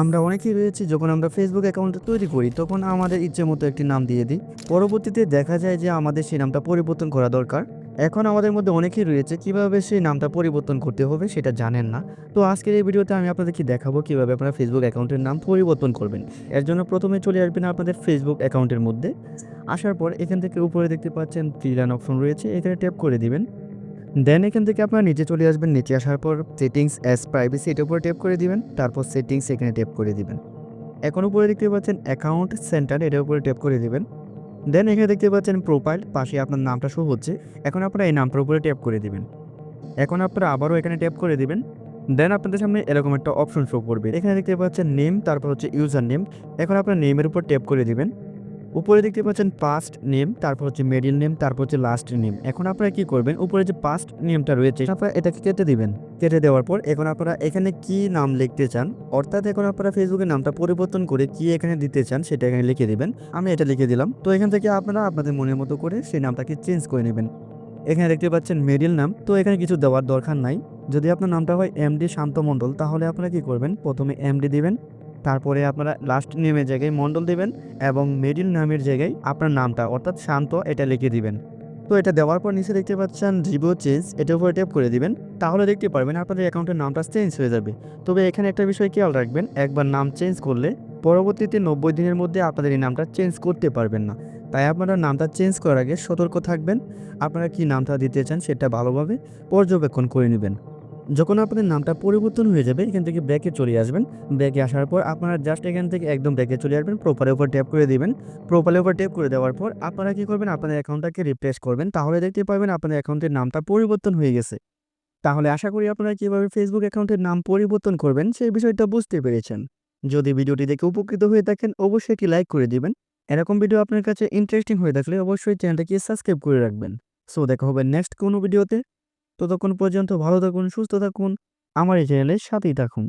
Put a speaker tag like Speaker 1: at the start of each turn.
Speaker 1: আমরা অনেকেই রয়েছি যখন আমরা ফেসবুক অ্যাকাউন্ট তৈরি করি, তখন আমাদের ইচ্ছে মতো একটি নাম দিয়ে দিই। পরবর্তীতে দেখা যায় যে আমাদের সেই নামটা পরিবর্তন করা দরকার। এখন আমাদের মধ্যে অনেকেই রয়েছে, কীভাবে সেই নামটা পরিবর্তন করতে হবে সেটা জানেন না। তো আজকের এই ভিডিওতে আমি আপনাদেরকে দেখাবো কীভাবে আপনারা ফেসবুক অ্যাকাউন্টের নাম পরিবর্তন করবেন। এর জন্য প্রথমে চলে আসবেন আপনাদের ফেসবুক অ্যাকাউন্টের মধ্যে। আসার পর এখান থেকে উপরে দেখতে পাচ্ছেন থ্রি অপশন রয়েছে, এখানে ট্যাপ করে দিবেন। দেন এখান থেকে আপনারা নিচে চলে আসবেন। নিচে আসার পর সেটিংস অ্যাস প্রাইভেসি এটার উপরে ট্যাপ করে দিবেন। তারপর সেটিংস এখানে ট্যাপ করে দিবেন। এখন উপরে দেখতে পাচ্ছেন অ্যাকাউন্ট সেন্টার এটার উপরে ট্যাপ করে দিবেন। দেন এখানে দেখতে পাচ্ছেন প্রোফাইল পাশে আপনার নামটা শো হচ্ছে। এখন আপনারা এই নামটার উপরে ট্যাপ করে দিবেন। এখন আপনারা আবারও এখানে ট্যাপ করে দিবেন। দেন আপনাদের সামনে এরকম একটা অপশন শো করবে। এখানে দেখতে পাচ্ছেন নেম তারপর হচ্ছে ইউজার নেম এখন আপনার নেমের উপর ট্যাপ করে দিবেন। উপরে দেখতে পাচ্ছেন পাস্ট নেম তারপর হচ্ছে মিডিল নেম তারপর হচ্ছে লাস্ট নেম এখন আপনারা কি করবেন? উপরে যে পাস্ট নেমটা রয়েছে আপনারা এটাকে কেটে দিবেন। কেটে দেওয়ার পর এখন আপনারা এখানে কি নাম লিখতে চান? অর্থাৎ এখন আপনারা ফেসবুকের নামটা পরিবর্তন করে কি এখানে দিতে চান, সেটা এখানে লিখে দিবেন। আমি এটা লিখে দিলাম। তো এখান থেকে আপনারা আপনাদের মনের মতো করে সেই নামটাকে চেঞ্জ করে নেবেন। এখানে দেখতে পাচ্ছেন মেডিল নাম তো এখানে কিছু দেওয়ার দরকার নাই। যদি আপনার নামটা হয় এমডি শান্ত মণ্ডল, তাহলে আপনারা কি করবেন? প্রথমে এমডি দিবেন। তারপরে আপনারা লাস্ট নেমের জায়গায় মণ্ডল দেবেন এবং মিডিল নামের জায়গায় আপনার নামটা, অর্থাৎ শান্ত, এটা লিখে দিবেন। তো এটা দেওয়ার পর নিচে দেখতে পাচ্ছেন রিভিউ চেঞ্জ এটার উপরে ট্যাপ করে দিবেন। তাহলে দেখতে পারবেন আপনাদের অ্যাকাউন্টের নামটা চেঞ্জ হয়ে যাবে। তবে এখানে একটা বিষয় খেয়াল রাখবেন, একবার নাম চেঞ্জ করলে পরবর্তীতে নব্বই দিনের মধ্যে আপনাদের এই নামটা চেঞ্জ করতে পারবেন না। তাই আপনারা নামটা চেঞ্জ করার আগে সতর্ক থাকবেন। আপনারা কি নামটা দিতে চান সেটা ভালোভাবে পর্যবেক্ষণ করে নেবেন। যখন আপনাদের নামটা পরিবর্তন হয়ে যাবে, এখান থেকে ব্যাকে চলে আসবেন। ব্যাকে আসার পর আপনারা জাস্ট এখান থেকে একদম ব্যাকে চলে আসবেন প্রোফাইলের উপর ট্যাপ করে দিবেন। প্রোফাইলের উপর ট্যাপ করে দেওয়ার পর আপনারা কি করবেন? আপনাদের অ্যাকাউন্টটাকে রিপ্লেস করবেন। তাহলে দেখতে পাবেন আপনাদের অ্যাকাউন্টের নামটা পরিবর্তন হয়ে গেছে। তাহলে আশা করি আপনারা কীভাবে ফেসবুক অ্যাকাউন্টের নাম পরিবর্তন করবেন, সেই বিষয়টা বুঝতে পেরেছেন। যদি ভিডিওটি দেখে উপকৃত হয়ে থাকেন, অবশ্যই একটি লাইক করে দিবেন। এরকম ভিডিও আপনার কাছে ইন্টারেস্টিং হয়ে থাকলে অবশ্যই চ্যানেলটাকে সাবস্ক্রাইব করে রাখবেন। সো দেখা হবে নেক্সট কোনো ভিডিওতে ততক্ষণ পর্যন্ত ভালো থাকুন সুস্থ থাকুন। আমার এই চ্যানেলের সাথেই থাকুন।